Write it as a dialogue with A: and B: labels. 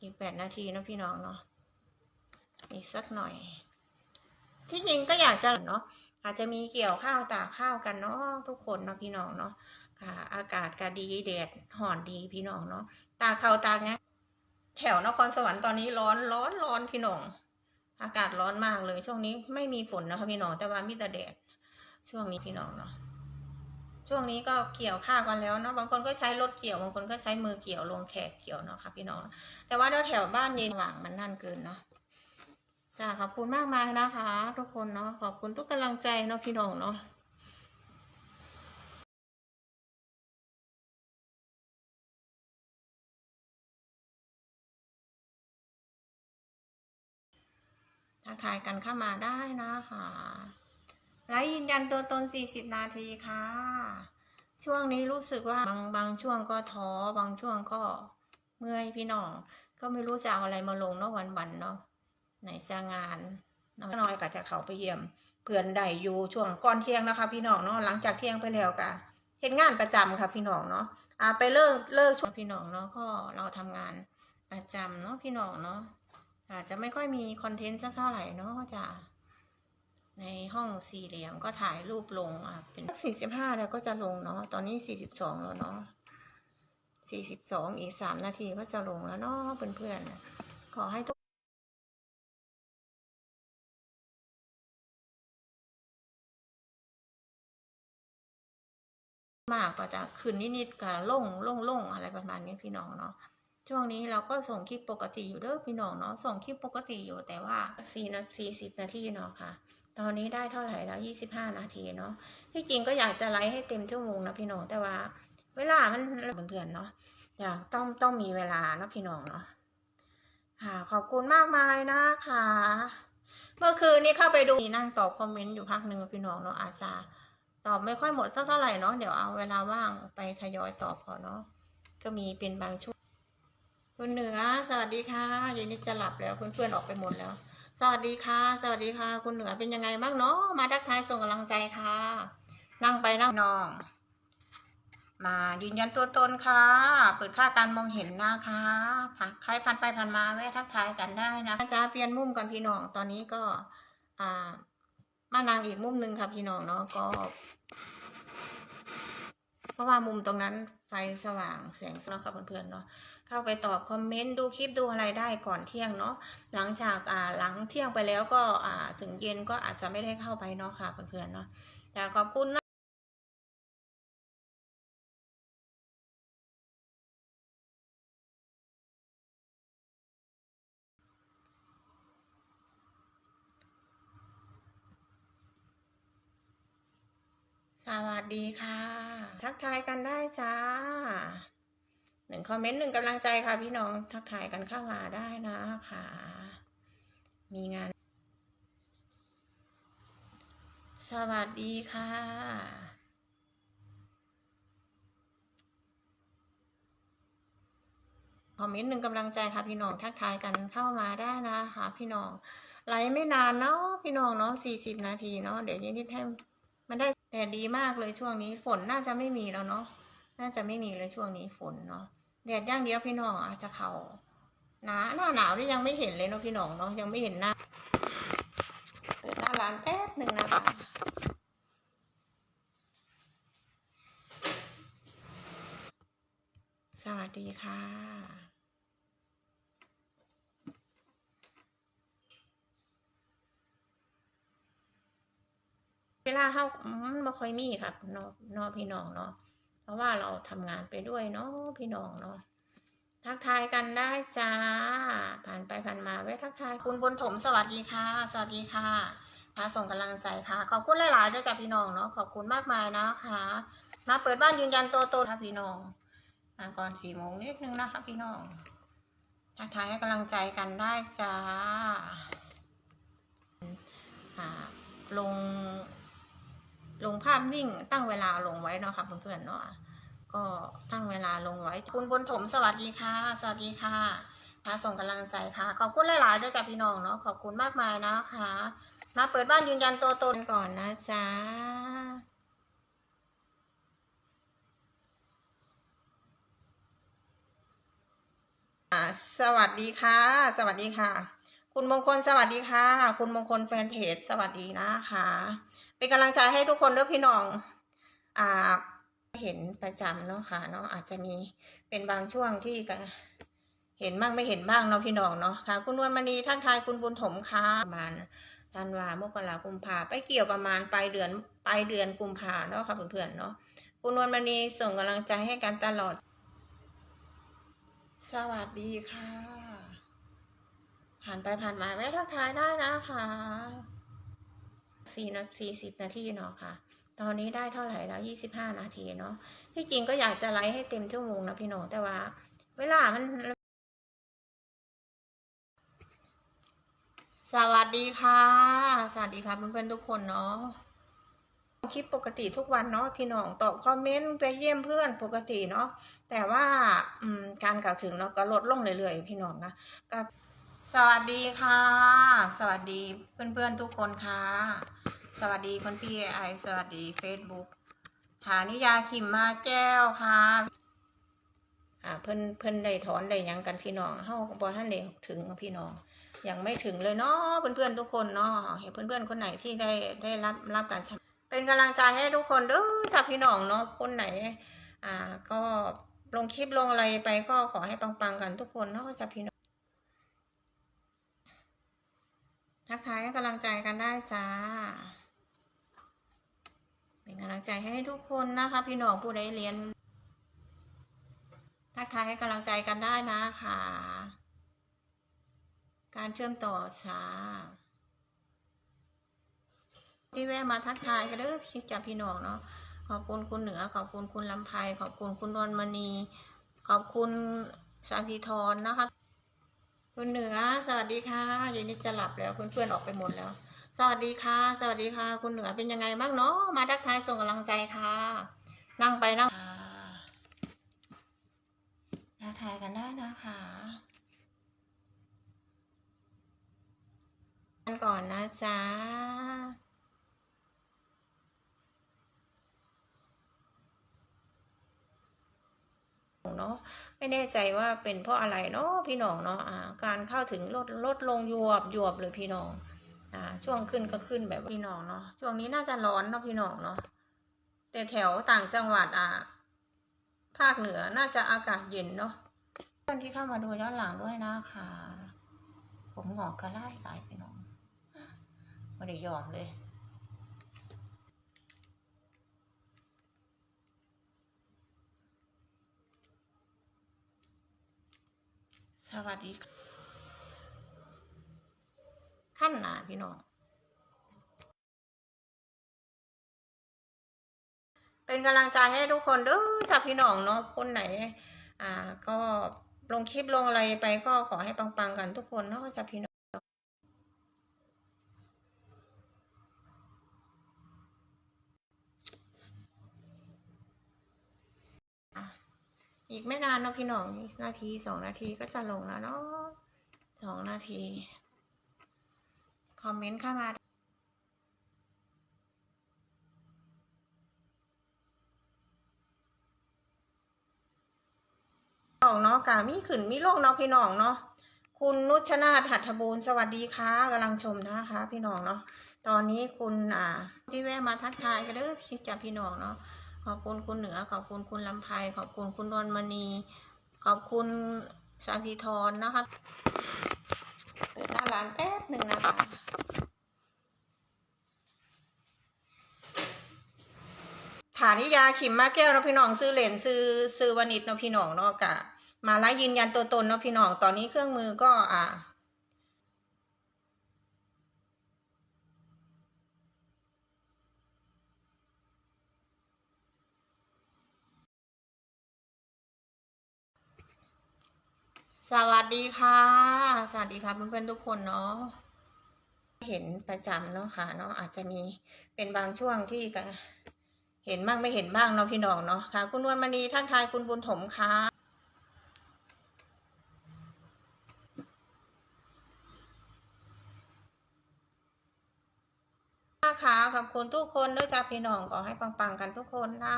A: อีกแปดนาทีนะพี่น้องเนาะอีกสักหน่อย ที่จริงก็อยากจะเนาะอาจจะมีเกี่ยวข้าวตากข้าวกันเนาะทุกคนเนาะพี่น้องเนาะค่ะ อากาศก็ดีแดดห่อนดีพี่น้องเนาะตากข้าวตากเนี้ยแถวนครสวรรค์ตอนนี้ร้อนร้อนร้อนพี่น้อง อากาศร้อนมากเลย ช่วงนี้ไม่มีฝนนะคะพี่น้องแต่ว่ามีแต่แดดช่วงนี้พี่น้องเนาะ ช่วงนี้ก็เกี่ยวข้าวกันแล้วเนาะบางคนก็ใช้รถเกี่ยวบางคนก็ใช้มือเกี่ยวลงแขกเกี่ยวเนาะค่ะพี่น้อง แต่ว่าแถวบ้านเย็นหว่างมันนั่นเกินเนาะจ้าขอบคุณมากมายนะคะ ทุกคนเนาะขอบคุณทุกกำลังใจเนาะพี่น้องเนาะทักทายกันเข้ามาได้นะคะ ไลฟ์ยืนยันตัวตน 40 นาทีค่ะ ช่วงนี้รู้สึกว่าบางบางช่วงก็ท้อบางช่วงก็เมื่อยพี่น้อง ก็ไม่รู้จะเอาอะไรมาลงเนาะวันๆเนาะไหนจะงานน้อยก็จะเขาไปเยี่ยม เพื่อนได้อยู่ช่วงก่อนเที่ยงนะคะ พี่น้องเนาะหลังจากเที่ยงไปแล้วก็เฮ็ดงานประจำค่ะพี่น้องเนาะอ่าไปเลิกเลิกช่วงพี่น้องเนาะก็เราทำงานประจำเนาะพี่น้องเนาะอาจจะไม่ค่อยมีคอนเทนต์สักเท่าไหร่เนาะจะ ในห้องสี่เหลี่ยมก็ถ่ายรูปลงอะเป็นสี่สิบห้าแล้วก็จะลงเนาะตอนนี้สี่สิบสองแล้วเนาะสี่สิบสองอีกสามนาทีก็จะลงแล้วเนาะเพื่อนๆขอให้ทุกมากก็จะขึ้นนิดๆกับลงลงลงอะไรประมาณนี้พี่น้องเนาะช่วงนี้เราก็ส่งคลิปปกติอยู่เด้อพี่น้องเนาะส่งคลิปปกติอยู่แต่ว่าสี่นาทีสิบนาทีเนาะค่ะ ตอนนี้ได้เท่าไหร่แล้วยี่สิบห้านาทีเนาะที่จริงก็อยากจะไลฟ์ให้เต็มชั่วโมงนะพี่น้องแต่ว่า เวลามันเพื่อนๆเนาะอยากต้องต้องมีเวลาเนาะพี่น้องเนาะค่ะ ขอบคุณมากมายนะคะ เมื่อคืนนี้เข้าไปดูนั่งตอบคอมเมนต์อยู่พักหนึ่งพี่น้องเนาะอาจจะตอบไม่ค่อยหมดสักเท่าไหร่เนาะเดี๋ยวเอาเวลาว่างไปทยอยตอบพอเนาะก็มีเป็นบางช่วงคุณเหนือสวัสดีค่ะเย็นนี้จะหลับแล้วเพื่อนๆออกไปหมดแล้ว สวัสดีค่ะ สวัสดีค่ะ คุณเหนือเป็นยังไงบ้างเนาะมาทักทายส่งกำลังใจค่ะ นั่งไปนั่งนอง มายืนยันตัวตนค่ะ เปิดค่าการมองเห็นนะคะผ่านใครผ่านไปผ่านมาแวะทักทายกันได้นะจ้าเปลี่ยนมุมกันพี่น้องตอนนี้ก็อ่ามานางอีกมุมหนึ่งค่ะพี่น้องเนาะก็เพราะว่ามุมตรงนั้นไฟสว่างแสงเนาะค่ะเพื่อนๆเนาะ เข้าไปตอบคอมเมนต์ดูคลิปดูอะไรได้ก่อนเที่ยงเนาะหลังจากอ่าหลังเที่ยงไปแล้วก็อ่าถึงเย็นก็อาจจะไม่ได้เข้าไปเนาะค่ะเพื่อนๆเนาะแต่ขอบคุณนะสวัสดีค่ะ ทักทายกันได้จ้า หนึ่งคอมเมนต์หนึ่งกำลังใจค่ะพี่น้องทักทายกันเข้ามาได้นะค่ะมีงาน สวัสดีค่ะ คอมเมนต์หนึ่งกำลังใจค่ะพี่น้องทักทายกันเข้ามาได้นะคะพี่น้องไลฟ์ไม่นานเนาะพี่น้องเนาะสี่สิบนาทีเนาะเดี๋ยวยินดีให้มันได้แต่ดีมากเลยช่วงนี้ฝนน่าจะไม่มีแล้วเนาะน่าจะไม่มีเลยช่วงนี้ฝนเนาะ แดดย่างเดียวพี่น้องอาจจะเขาหนาหน้าหนาวนี่ยังไม่เห็นเลยเนาะพี่น้องเนาะยังไม่เห็นหน้าเปิดหน้าร้านแป๊บหนึ่งนะคะสวัสดีค่ะเวลาเข้ามันบ่ค่อยมีครับนาะเนาะพี่น้องเนาะ ราะว่าเราทำงานไปด้วยเนาะพี่น้องเนาะทักทายกันได้จ้า ผ่านไปผ่านมาไว้ทักทายคุณบุญถมสวัสดีค่ะ สวัสดีค่ะ มาส่งกำลังใจค่ะ ขอบคุณหลายๆด้วยจ้ะพี่น้องเนาะขอบคุณมากมายนะคะ มาเปิดบ้านยืนยันตัวตนค่ะพี่น้องมาก่อนสี่โมงนิดนึงนะคะพี่น้องทักทายให้กำลังใจกันได้จ้าอ่าลง ลงภาพนิ่งตั้งเวลาลงไว้เนาะค่ะเพื่อนๆเนาะก็ตั้งเวลาลงไว้ คุณบุญถมสวัสดีค่ะ สวัสดีค่ะ มาส่งกำลังใจค่ะ ขอบคุณหลายๆด้วยจ้ะพี่น้องเนาะขอบคุณมากมายนะคะ มาเปิดบ้านยืนยันตัวตนก่อนนะจ๊ะสวัสดีค่ะ สวัสดีค่ะ คุณมงคลสวัสดีค่ะ คุณมงคลแฟนเพจสวัสดีนะคะ เป็นกำลังใจให้ทุกคนด้วยพี่น้องอ่าเห็นประจำเนาะค่ะเนาะอาจจะมีเป็นบางช่วงที่ก็เห็นบ้างไม่เห็นบ้างเนาะพี่น้องเนาะค่ะ คุณนวลมณีท่านทายคุณบุญถมค่ะประมาณธันวามกรากุมภาไปเกี่ยวประมาณปลายเดือนปลายเดือนกุมภาเนาะค่ะเพื่อนๆเนาะคุณนวลมณีส่งกำลังใจให้กันตลอด สวัสดีค่ะ ผ่านไปผ่านมาแวะทักทายได้นะคะ สี่นาทีสิบนาทีเนาะค่ะ ตอนนี้ได้เท่าไหร่แล้วยี่สิบห้านาทีเนาะที่จริงก็อยากจะไลฟ์ให้เต็มชั่วโมงนะพี่น้องแต่ว่า เวลามัน สวัสดีค่ะ สวัสดีค่ะเพื่อนๆทุกคนเนาะคลิปปกติทุกวันเนาะพี่น้องตอบคอมเมนต์ไปเยี่ยมเพื่อนปกติเนาะแต่ว่าการกล่าวถึงเนาะก็ลดลงเรื่อยๆพี่น้องนะกับ สวัสดีค่ะ สวัสดีเพื่อนๆทุกคนค่ะ สวัสดีคนพี่ไอสวัสดี Facebook ฐานิยาขิมมาแก้วค่ะอ่าเพิ่นเพิ่นได้ถอนได้ยังกันพี่น้องเฮาบ่ทันได้ถึงพี่น้อง ยังไม่ถึงเลยเนาะเพื่อนๆทุกคนเนาะเห็นเพื่อนๆคนไหนที่ได้ได้รับรับการเป็นกำลังใจให้ทุกคนเด้อจ้าพี่น้องเนาะคนไหน อ่าก็ลงคลิปลงอะไรไปก็ขอให้ปังๆกันทุกคนเนาะจ้าพี่น้อง ทักทายให้กำลังใจกันได้จ้า เป็นกำลังใจให้ทุกคนนะคะ พี่น้องผู้ใดเรียน ทักทายให้กำลังใจกันได้นะคะ การเชื่อมต่อช้าที่แวะมาทักทายกันเด้อพี่จากพี่น้องเนาะขอบคุณคุณเหนือ ขอบคุณคุณลำไพขอบคุณคุณนวลมณี ขอบคุณสันติธรนะคะ คุณเหนือ สวัสดีค่ะเย็นนี้จะหลับแล้วเพื่อนๆออกไปหมดแล้ว สวัสดีค่ะ สวัสดีค่ะ คุณเหนือเป็นยังไงบ้างเนาะมาทักทายส่งกำลังใจค่ะ นั่งไปนั่งค่ะทักทายกันได้นะคะกันก่อนนะจ๊ะ นาะไม่แน่ใจว่าเป็นเพราะอะไรเนาะพี่น้องเนาะการเข้าถึงลดลดลงยวบยวบเลยพี่น้องอ่าช่วงขึ้นก็ขึ้นแบบพี่น้องเนาะช่วงนี้น่าจะร้อนเนาะพี่น้องเนาะแต่แถวต่างจังหวัดอ่าภาคเหนือน่าจะอากาศเย็นเนาะเพื่อนที่เข้ามาดูย้อนหลังด้วยนะคะ ผมหงอกกระไล่หลายพี่น้องไม่ได้ยอมเลย สวัสดีขั้นหนาพี่น้อง เป็นกำลังใจให้ทุกคนเด้อจ้าพี่น้องเนาะคนไหน อ่า ก็ลงคลิปลงอะไรไปก็ขอให้ปังๆกันทุกคนเนาะจ้าพี่น้องอะ อีกไม่นานเนาะพี่น้องอีกนาทีสองนาทีก็จะลงแล้วเนาะสองนาที คอมเมนต์เข้ามาน้องเนาะกามีขึ้นมีลงเนาะพี่น้องเนาะคุณนุชนาถหัตถบูรณ์สวัสดีค่ะกำลังชมนะคะ พี่น้องเนาะตอนนี้คุณอ่าที่แวะมาทักทายกันเด้อพี่จากพี่น้องเนาะ ขอบคุณคุณเหนือ ขอบคุณคุณลำไพขอบคุณคุณนวลมณี ขอบคุณสันติธรนะคะเปิดหน้าร้านแป๊บหนึ่งนะคะฐานิยาขิมมาแก้วเนาะพี่น้องซื้อเหรียญซื้อซื้อวานิชเนาะพี่น้องเนาะกะมาไล่ยืนยันตัวตนเนาะพี่น้องตอนนี้เครื่องมือก็อ่า สวัสดีค่ะ สวัสดีค่ะเพื่อนๆทุกคนเนาะ เห็นประจำเนาะค่ะเนาะอาจจะมีเป็นบางช่วงที่กเห็นบ้างไม่เห็นบ้างเนาะพี่น้องเนาะค่ะ คุณนวลมณีท่านทายคุณบุญถมค่ะค่ะขอบคุณทุกคนด้วยจ้าพี่น้องขอให้ปังๆกันทุกคนนะ